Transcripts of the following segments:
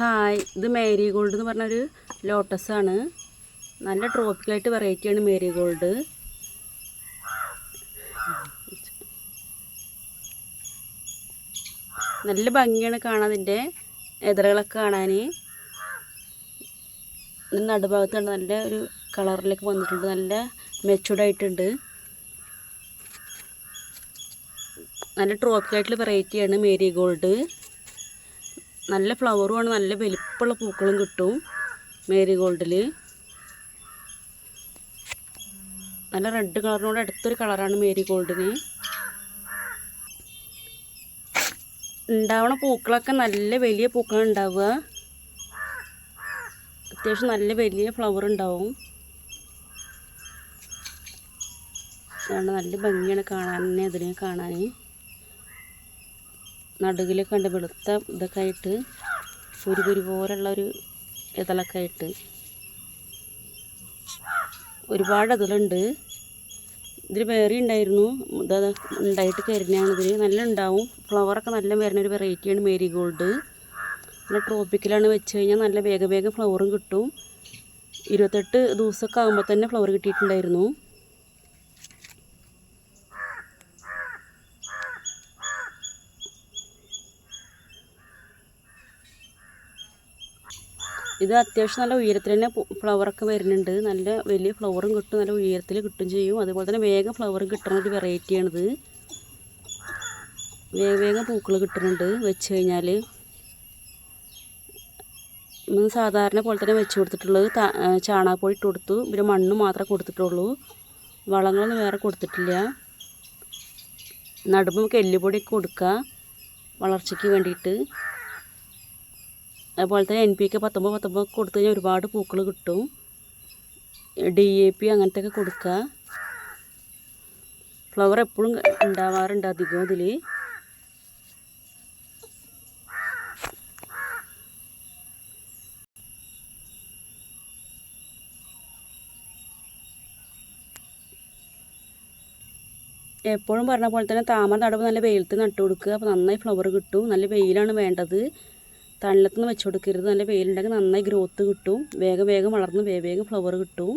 Hi. ഇത് Marie Gold എന്ന് പറഞ്ഞൊരു ലോട്ടസാണ്. നല്ല ട്രോപ്പിക്കലായിട്ട് വെറൈറ്റിയാണ് മേരി ഗോൾഡ്. നല്ല ഭംഗിയാണ് കാണാൻ അതിന്റെ എതിരകളൊക്കെ കാണാൻ നടുഭാഗത്ത് കണ്ട നല്ല ഒരു കളറിലേക്ക് വന്നിട്ടുണ്ട്. നല്ല മെച്ചൂർഡായിട്ടുണ്ട് നല്ല ട്രോപ്പിക്കലായിട്ടുള്ള വെറൈറ്റിയാണ് മേരി ഗോൾഡ്. നല്ല ഫ്ലവറുമാണ് നല്ല വലിപ്പമുള്ള പൂക്കളും കിട്ടും. മേരി ഗോൾഡിൽ നല്ല റെഡ് കളറിനോട് അടുത്തൊരു കളറാണ് മേരി ഗോൾഡിന്. ഉണ്ടാവണ പൂക്കളൊക്കെ നല്ല വലിയ പൂക്കൾ ഉണ്ടാവുക. അത്യാവശ്യം നല്ല വലിയ ഫ്ലവർ ഉണ്ടാവും. നല്ല ഭംഗിയാണ് കാണാൻ തന്നെ അതിനെ കാണാൻ. നടുകിലൊക്കെ ഉണ്ട് വെളുത്ത ഇതൊക്കെ ആയിട്ട് കുരു കുരു പോലുള്ള ഒരു ഇതളൊക്കെ ആയിട്ട് ഒരുപാട് അതിലുണ്ട് ഇതിൽ വേറെ ഉണ്ടായിരുന്നു. ഇതാ ഉണ്ടായിട്ട് കരിഞ്ഞാണ് ഇതിൽ നല്ല ഉണ്ടാവും. ഫ്ലവറൊക്കെ നല്ല വരുന്ന ഒരു വെറൈറ്റിയാണ് മേരി ഗോൾഡ് നല്ല ട്രോപ്പിക്കലാണ് വെച്ച് കഴിഞ്ഞാൽ നല്ല വേഗം വേഗം ഫ്ലവറും കിട്ടും. ഇരുപത്തെട്ട് ദിവസമൊക്കെ ആകുമ്പോൾ തന്നെ ഫ്ലവർ കിട്ടിയിട്ടുണ്ടായിരുന്നു. ഇത് അത്യാവശ്യം നല്ല ഉയരത്തിൽ തന്നെ ഫ്ലവറൊക്കെ വരുന്നുണ്ട്. നല്ല വലിയ ഫ്ലവറും കിട്ടും നല്ല ഉയരത്തിൽ കിട്ടും ചെയ്യും. അതുപോലെ തന്നെ വേഗം ഫ്ലവറും കിട്ടുന്ന ഒരു വെറൈറ്റിയാണിത് വേഗം വേഗം പൂക്കൾ കിട്ടുന്നുണ്ട് വെച്ച് കഴിഞ്ഞാൽ നമ്മൾ സാധാരണ പോലെ തന്നെ വെച്ച് കൊടുത്തിട്ടുള്ളത് ചാണകപ്പൊടി ഇട്ട് കൊടുത്തു. പിന്നെ മണ്ണ് മാത്രമേ കൊടുത്തിട്ടുള്ളൂ. വളങ്ങളൊന്നും വേറെ കൊടുത്തിട്ടില്ല. നടുമ്പോൾ നമുക്ക് എല്ലുപൊടിയൊക്കെ കൊടുക്കുക വളർച്ചയ്ക്ക് വേണ്ടിയിട്ട്. അതുപോലെ തന്നെ എൻ പി ഒക്കെ പത്തൊമ്പത് പത്തൊമ്പത് കൊടുത്തു കഴിഞ്ഞാൽ ഒരുപാട് പൂക്കൾ കിട്ടും. ഡി എ പി അങ്ങനത്തെ ഒക്കെ കൊടുക്കുക. ഫ്ലവർ എപ്പോഴും ഉണ്ടാവാറുണ്ട് അധികം ഇതിൽ എപ്പോഴും പറഞ്ഞ പോലെ തന്നെ താമര നടുമ്പോൾ നല്ല വെയിലത്ത് നട്ടു കൊടുക്കുക അപ്പോൾ നന്നായി ഫ്ലവർ കിട്ടും. നല്ല വെയിലാണ് വേണ്ടത്. തണലത്തുനിന്ന് വെച്ച് കൊടുക്കരുത് നല്ല വെയിലുണ്ടെങ്കിൽ നന്നായി ഗ്രോത്ത് കിട്ടും. വേഗം വേഗം വളർന്ന് വേഗം ഫ്ലവർ കിട്ടും.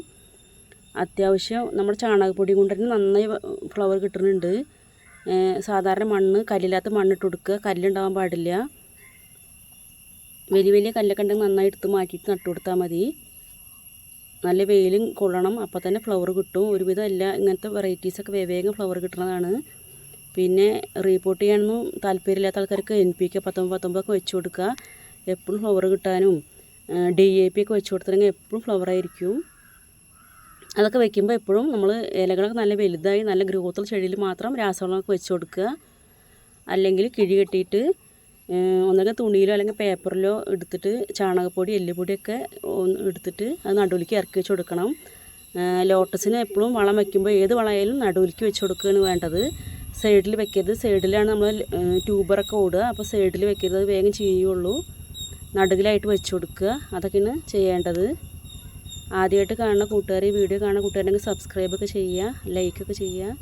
അത്യാവശ്യം നമ്മുടെ ചാണകപ്പൊടി കൊണ്ട് തന്നെ നന്നായി ഫ്ലവർ കിട്ടുന്നുണ്ട്. സാധാരണ മണ്ണ് കല്ലില്ലാത്ത മണ്ണിട്ട് കൊടുക്കുക. കല്ലുണ്ടാവാൻ പാടില്ല. വലിയ വലിയ കല്ലൊക്കെ ഉണ്ടെങ്കിൽ നന്നായി എടുത്ത് മാറ്റിയിട്ട് നട്ടു കൊടുത്താൽ മതി. നല്ല വെയിലും കൊള്ളണം. അപ്പോൾ തന്നെ ഫ്ലവർ കിട്ടും. ഒരുവിധം എല്ലാ ഇങ്ങനത്തെ വെറൈറ്റീസൊക്കെ വേഗം വേഗം ഫ്ലവർ കിട്ടുന്നതാണ് പിന്നെ റീപോർട്ട് ചെയ്യാനൊന്നും താല്പര്യമില്ലാത്ത ആൾക്കാർക്ക് എൻ പി കെ പത്തൊമ്പത് പത്തൊമ്പതൊക്കെ വെച്ച് കൊടുക്കുക. എപ്പോഴും ഫ്ലവർ കിട്ടാനും ഡി എ പി ഒക്കെ വെച്ച് കൊടുത്തിട്ടുണ്ടെങ്കിൽ എപ്പോഴും ഫ്ലവർ ആയിരിക്കും. അതൊക്കെ വെക്കുമ്പോൾ എപ്പോഴും നമ്മൾ ഇലകളൊക്കെ നല്ല വലുതായി നല്ല ഗ്രോത്തുള്ള ചെടിയിൽ മാത്രം രാസവളമൊക്കെ വെച്ച് കൊടുക്കുക. അല്ലെങ്കിൽ കിഴി കെട്ടിയിട്ട് ഒന്നുകിൽ തുണിയിലോ അല്ലെങ്കിൽ പേപ്പറിലോ എടുത്തിട്ട് ചാണകപ്പൊടി എല്ലുപൊടിയൊക്കെ എടുത്തിട്ട് അത് നടുവിലേക്ക് ഇറക്കി വെച്ച് കൊടുക്കണം. ലോട്ടസിന് എപ്പോഴും വളം വയ്ക്കുമ്പോൾ ഏത് വളമായാലും നടുവിലേക്ക് വെച്ച് കൊടുക്കുകയാണ് വേണ്ടത്. സൈഡിൽ വെക്കരുത്. സൈഡിലാണ് നമ്മൾ ട്യൂബറൊക്കെ ഓടുക. അപ്പോൾ സൈഡിൽ വെക്കരുത്. അത് വേഗം ചെയ്യുള്ളൂ. നടുകിലായിട്ട് വെച്ച് കൊടുക്കുക. അതൊക്കെയാണ് ചെയ്യേണ്ടത്. ആദ്യമായിട്ട് കാണുന്ന കൂട്ടുകാർ ഈ വീഡിയോ കാണുന്ന കൂട്ടുകാരുണ്ടെങ്കിൽ സബ്സ്ക്രൈബൊക്കെ ചെയ്യുക ലൈക്കൊക്കെ ചെയ്യുക.